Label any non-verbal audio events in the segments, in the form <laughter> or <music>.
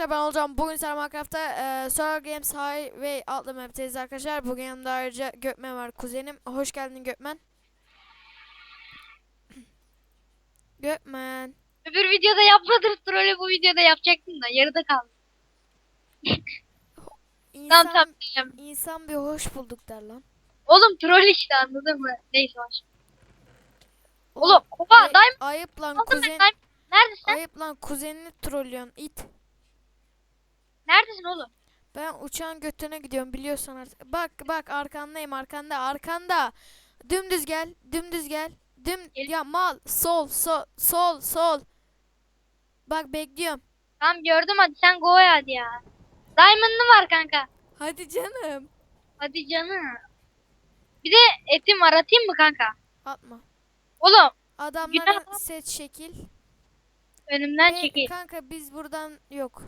arkadaşlar ben olacağım. Bugün sizlerle Minecraft'ta e, Solar Games Highway adlı map'teyiz arkadaşlar. Bugün yanımda ayrıca Gökmen var kuzenim. Hoş geldin Gökmen. <clears throat> Gökmen. Öbür videoda yapmadım trolü bu videoda yapacaktım da yarıda kaldı. İnsan, Tamam tamam. insan bir hoş bulduk der lan. Oğlum troll işte anladın mı? Neyse hoş. Oğlum oha Ay- daim ayıp lan kuzen. daim. Neredesin? Ayıp lan kuzenini trollüyorsun it. Neredesin oğlum? Ben uçağın götüne gidiyorum biliyorsun artık. Bak bak arkandayım arkanda arkanda. Dümdüz gel dümdüz gel. Düm Gel- ya mal sol sol sol sol. Bak bekliyorum. Tamam gördüm hadi sen go hadi ya. Diamond'ın var kanka. Hadi canım. Hadi canım. Bir de etim var atayım mı kanka? Atma. Oğlum Adamların Günah. set şekil. önümden Ve çekil. kanka biz buradan yok.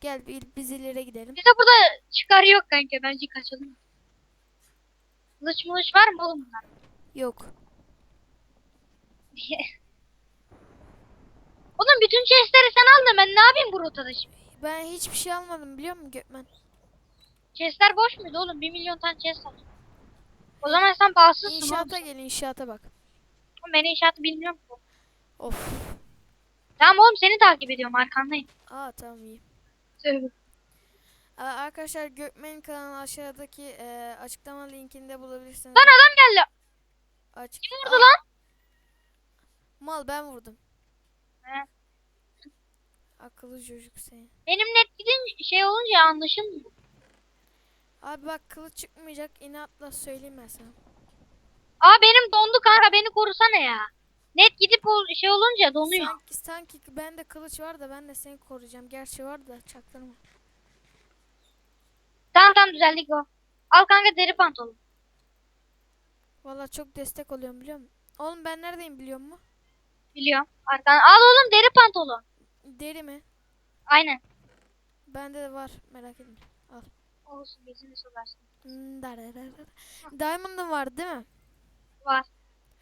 Gel bi- biz ileri gidelim. Bize burada çıkar yok kanka bence kaçalım. Kılıç mılıç var mı oğlum bunlar? Yok. <laughs> Oğlum bütün chestleri sen aldın ben ne yapayım bu rotada şimdi? Ben hiçbir şey almadım biliyor musun Gökmen? Chestler boş muydu oğlum? 1 milyon tane chest var. O zaman sen bağımsızsın İnşaata oğlum. gel inşaata bak. Oğlum Ben inşaatı bilmiyorum. Of. Tamam oğlum seni takip ediyorum arkandayım. Aa tamam iyi. Aa, arkadaşlar Gökmen'in kanalı aşağıdaki e, açıklama linkinde bulabilirsiniz. Lan adam geldi. Açık. Kim vurdu Aa, lan? Mal ben vurdum. He. Akıllı çocuk seni. Benim net gidin şey olunca anlaşılmıyor. Abi bak kılıç çıkmayacak inatla söyleyeyim ben sana. Aa benim dondu kanka beni korusana ya. Net gidip o şey olunca donuyor. Sanki, sanki bende kılıç var da ben de seni koruyacağım. Gerçi var da çaktırma. Tamam tamam düzeldik o. Al kanka deri pantolon. Valla çok destek oluyorum biliyor musun? Oğlum ben neredeyim biliyor musun? Biliyorum. Arkan. Al oğlum deri pantolon. Deri mi? Aynen. Bende de var merak etme. Al. Olsun gözünü sorarsın. Hmm, dar, dar, dar. Diamond'ın var değil mi? Var.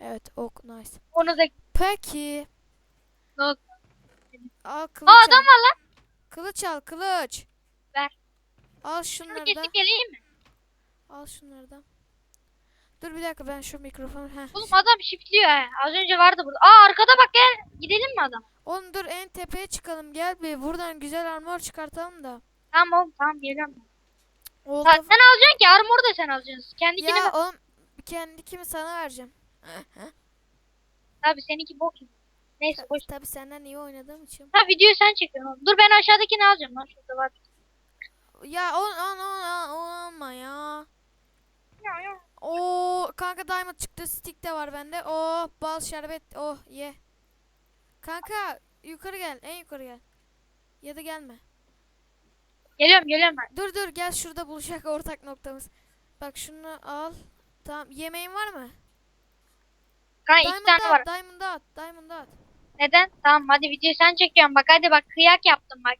Evet ok nice. Onu da Peki. Yok. Al kılıç Aa adam al. var lan. Kılıç al kılıç. Ver. Al Şunu şunları da. kesip geleyim mi? Al şunları da. Dur bir dakika ben şu mikrofonu. Heh. Oğlum adam şifliyor he. Az önce vardı burada. Aa arkada bak gel. Gidelim mi adam? Oğlum dur en tepeye çıkalım gel bir buradan güzel armor çıkartalım da. Tamam oğlum tamam geliyorum. Oldu. Sen alacaksın ki armor da sen alacaksın. Kendikini ya ver. oğlum kendi kimi sana vereceğim. Tabii seninki bok gibi. Neyse boş. Tabi senden iyi oynadığım için. Ha videoyu sen çekiyorsun. Dur ben aşağıdakini alacağım lan şurada var. Ya on on on on olma ya. Ya, ya. Oo kanka diamond çıktı stick de var bende. Oh bal şerbet oh ye. Kanka yukarı gel en yukarı gel. Ya da gelme. Geliyorum geliyorum ben. Dur dur gel şurada buluşak ortak noktamız. Bak şunu al. Tamam yemeğin var mı? Kanka iki Diamond tane var. at, diamond at, diamond at. Neden? Tamam hadi videoyu sen çekiyorsun. Bak hadi bak kıyak yaptım bak.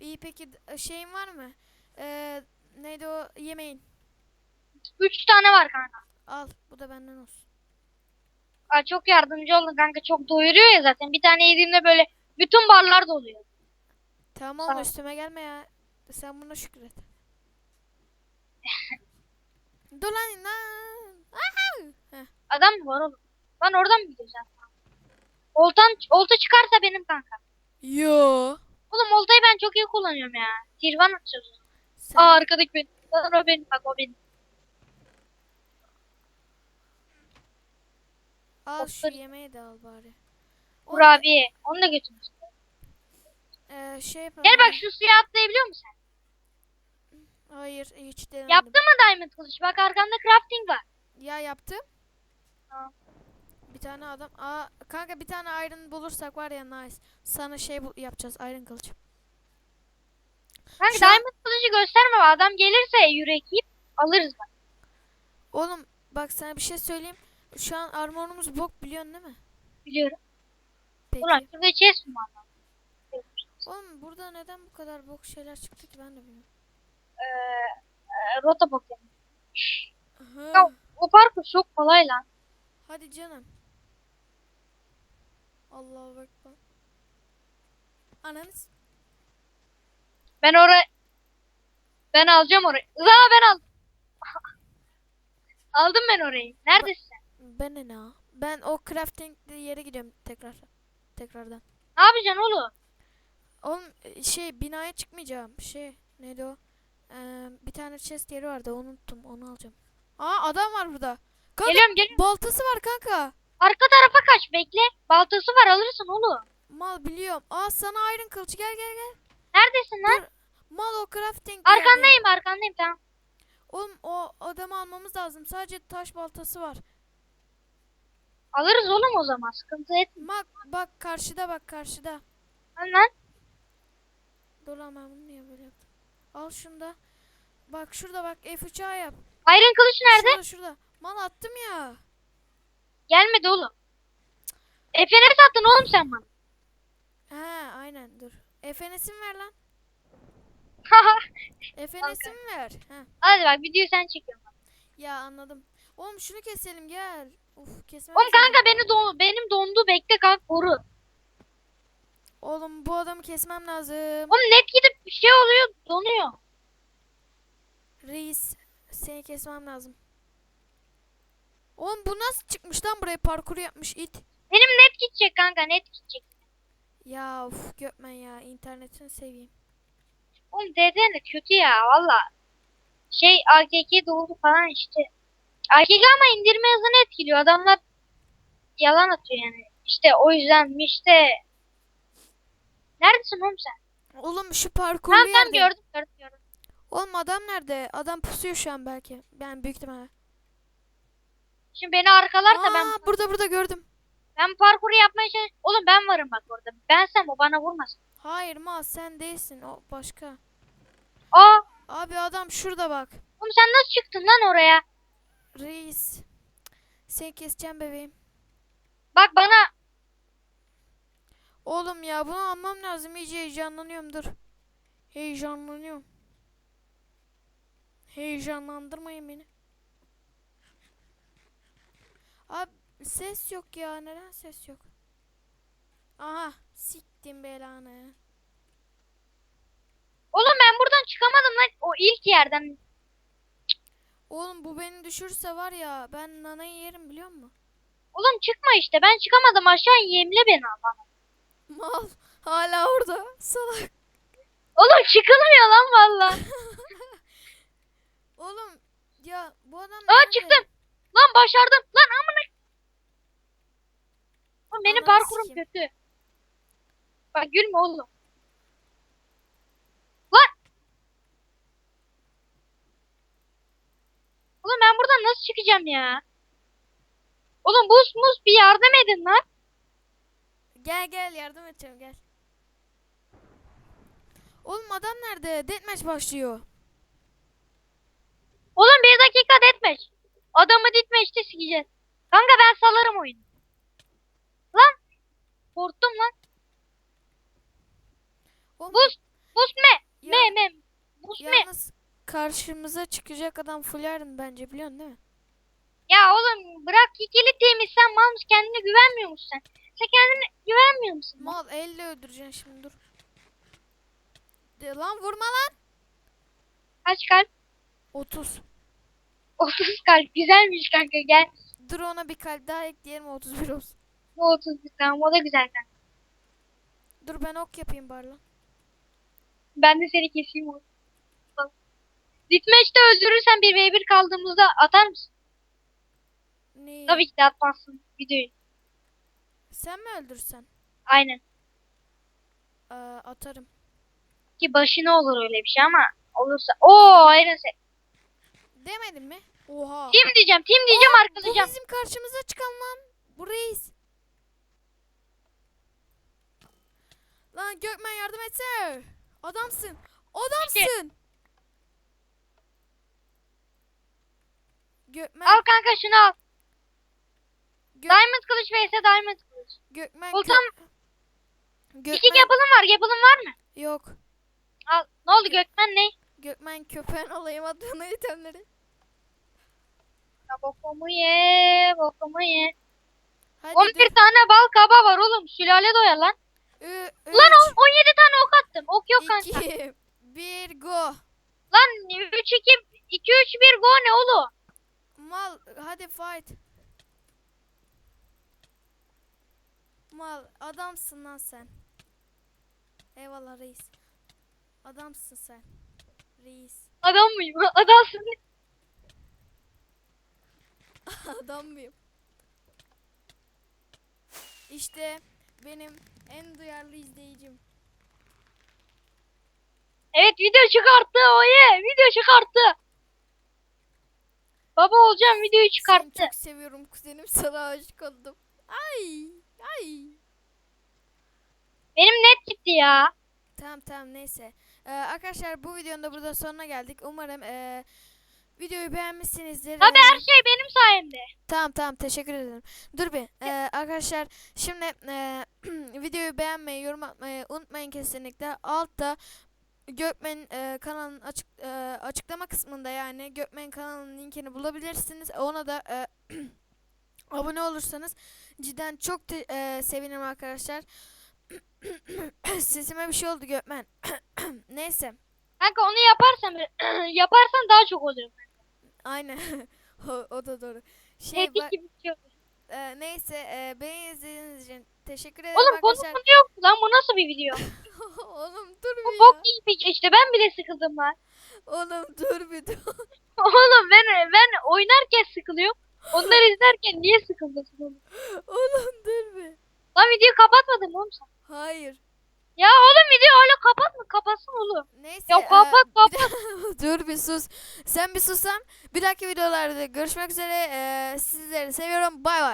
İyi peki d- şeyin var mı? Ee, neydi o yemeğin? Üç tane var kanka. Al bu da benden olsun. Aa, çok yardımcı oldun kanka. Çok doyuruyor ya zaten. Bir tane yediğimde böyle bütün barlar doluyor. Tamam oğlum Tamam. üstüme gelme ya. Sen buna şükret. <laughs> Dur lan. Adam mı var oğlum? Lan oradan mı sen? Oltan, olta çıkarsa benim kanka. Yo. Oğlum oltayı ben çok iyi kullanıyorum ya. Tirvan atacağız. Sen- Aa arkadaki benim. Lan o benim bak o benim. al şu Okları- yemeği de al bari. Kurabiye. Onu da götürmüş. Ee, şey yapalım. Gel bak şu suya atlayabiliyor musun sen? Hayır hiç denemedim. Yaptın mı diamond kılıç? Bak arkanda crafting var. Ya yaptım. Tamam. Tane adam. Aa kanka bir tane iron bulursak var ya nice. Sana şey yapacağız iron kılıç. Kanka Şu an- diamond kılıcı gösterme. Adam gelirse yürek yiyip alırız bak. Oğlum bak sana bir şey söyleyeyim. Şu an armorumuz bok biliyorsun değil mi? Biliyorum. Peki. Ulan şurada chest mi var? Oğlum burada neden bu kadar bok şeyler çıktı ki ben de bilmiyorum. Ee, e, rota bakıyorum. Aha. Ya o parkur çok kolay lan. Hadi canım. Allahu ekber. Ananız. Ben oraya ben alacağım orayı. Za ben al. <laughs> Aldım ben orayı. Neredesin sen? Ben ne ya? Ben o crafting yere gidiyorum tekrar. Tekrardan. Ne yapacaksın oğlum? Oğlum şey binaya çıkmayacağım. Şey neydi o? Ee, bir tane chest yeri vardı onu unuttum onu alacağım. Aa adam var burada. Kanka Geliyorum geliyorum. baltası var kanka. Arka tarafa kaç bekle. Baltası var alırsın oğlum. Mal biliyorum. Aa sana iron kılıç gel gel gel. Neredesin lan? Dur. Mal o crafting. Arkandayım arkandayım tamam. Oğlum o adamı almamız lazım. Sadece taş baltası var. Alırız oğlum o zaman sıkıntı etme. Bak bak karşıda bak karşıda. Lan lan. Dur lan ben bunu niye böyle yaptım? Al şunu da. Bak şurada bak F3A yap. Iron kılıç nerede? Şurada şurada. Mal attım ya. Gelmedi oğlum. Efe ne sattın oğlum sen bana? He aynen dur. FNS'imi ver lan. <laughs> FNS'imi ver. He. Hadi bak videoyu sen çekiyorsun. Ya anladım. Oğlum şunu keselim gel. Uf kesmem. Oğlum kanka beni don benim dondu bekle kanka koru. Oğlum bu adamı kesmem lazım. Oğlum net gidip bir şey oluyor donuyor. Reis seni kesmem lazım. Oğlum bu nasıl çıkmış lan buraya parkur yapmış it. Benim net gidecek kanka net gidecek. Ya uf Gökmen ya internetini seveyim. Oğlum DDN de kötü ya valla. Şey AKK doldu falan işte. AKK ama indirme hızını etkiliyor. Adamlar yalan atıyor yani. İşte o yüzdenmiş de. Neredesin oğlum sen? Oğlum şu parkurlu Tamam tamam gördüm gördüm gördüm. Oğlum adam nerede? Adam pusuyor şu an belki. Ben büyük ihtimalle. Şimdi beni arkalarsa Aa, ben burada burada gördüm. ben parkuru yapmaya çalış. Oğlum ben varım bak orada. Bensem o bana vurmasın. Hayır ma sen değilsin o başka. Aa Abi adam şurada bak. oğlum sen nasıl çıktın lan oraya? Reis. Seni keseceğim bebeğim. Bak bana Oğlum ya bunu almam lazım. İyice heyecanlanıyorum dur. Heyecanlanıyorum. Heyecanlandırmayın beni. Abi ses yok ya. Neden ses yok? Aha. Siktim belanı. Oğlum ben buradan çıkamadım lan. O ilk yerden. Oğlum bu beni düşürse var ya ben nanayı yerim biliyor musun? Oğlum çıkma işte. Ben çıkamadım aşağı yemle beni ama. Mal hala orada salak. Oğlum çıkılmıyor lan valla. <laughs> Oğlum ya bu adam Aa çıktım. Lan başardım. Lan amına. Oğlum benim Ananı parkurum sikeyim. kötü. Bak gülme oğlum. Lan. Oğlum ben buradan nasıl çıkacağım ya? Oğlum buz muz bir yardım edin lan. Gel gel yardım edeceğim gel. Oğlum adam nerede? Deathmatch başlıyor. Oğlum bir dakika deathmatch. Adamı deathmatch'te sikeceğiz. Kanka ben salarım oyunu. Korktum lan. Oğlum, Buz. Buz me. ya- Me me. Buz me. Yalnız karşımıza çıkacak adam full iron bence biliyorsun değil mi? Ya oğlum bırak ikili temiz sen mal mısın kendine güvenmiyor musun sen? Sen kendine güvenmiyor musun? Mal elle öldüreceksin şimdi dur. De, lan vurma lan. Kaç kalp? 30. 30 kalp güzelmiş kanka gel. Dur ona bir kalp daha ekleyelim 31 olsun. Bu 31 tamam o da güzel kanka. Dur ben ok yapayım bari lan. Ben de seni keseyim oğlum. Ditmeç'te öldürürsen 1v1 kaldığımızda atar mısın? Ne? Tabii ki de atmazsın videoyu. Sen mi öldürsen? Aynen. Ee, atarım. Ki başına olur öyle bir şey ama olursa. Oo Iron Set. Demedim mi? Oha. Team diyeceğim team diyeceğim Bu arkalayacağım. bizim karşımıza çıkan lan. Bu reis. Lan Gökmen yardım etsene. Adamsın. Adamsın. Gökmen. Al kanka şunu al. Gö- Diamond kılıç vs Diamond kılıç. Gökmen. Sultan Gö- iki Gökmen. yapılım var. Yapılım var mı? Yok. Al. Ne oldu Gökmen ne? Gökmen köpeğin olayım adına itemleri. Ya bokumu ye, bokumu ye. Hadi 11 dur. tane bal kaba var oğlum. Sülale doyar lan. Ü- Lan üç, o 17 tane ok attım. Ok yok kanka. iki, 1 go. Lan 3 2 2 3 1 go ne oğlum? Mal hadi fight. Mal adamsın lan sen. Eyvallah reis. Adamsın sen. Reis. Adam mıyım? <laughs> Adamsın. <laughs> Adam mıyım? İşte benim en duyarlı izleyicim. Evet video çıkarttı oye. Video çıkarttı. Baba olacağım videoyu çıkarttı. Seni çok seviyorum kuzenim sana aşık oldum. Ay ay. Benim net gitti ya. Tamam tamam neyse. Ee, arkadaşlar bu videonun da burada sonuna geldik. Umarım ee, videoyu beğenmişsinizdir. Tabii her şey benim sayemde. Tamam tamam teşekkür ederim. Dur bir ee, arkadaşlar şimdi ee, <clears throat> videoyu beğenmeyi yorum atmayı unutmayın kesinlikle. Altta Gökmen ee, kanalın açık ee, açıklama kısmında yani Gökmen kanalının linkini bulabilirsiniz. Ona da ee, <clears throat> abone olursanız cidden çok te- ee, sevinirim arkadaşlar. <clears throat> Sesime bir şey oldu Gökmen. Neyse. Kanka onu yaparsan <clears throat> yaparsan daha çok oluyor. Aynen. <laughs> o, o da doğru. Şey Tehdit gibi bir şey oluyor. e, neyse e, beni izlediğiniz için teşekkür ederim Oğlum konu arkadaşlar. konu yok lan bu nasıl bir video? <laughs> Oğlum dur Bu bir bok ya. gibi işte ben bile sıkıldım lan. Oğlum dur bir dur. <laughs> Oğlum ben ben oynarken sıkılıyorum. Onları izlerken niye sıkıldın oğlum? Oğlum dur bir. Lan videoyu kapatmadın mı oğlum sen? Hayır. Ya oğlum video öyle kapatma kapatsın oğlum. Neyse. Ya e, kapat, bir <laughs> kapat. dur bir sus. Sen bir sussan. Bir dahaki videolarda görüşmek üzere. E, sizleri seviyorum. Bay bay.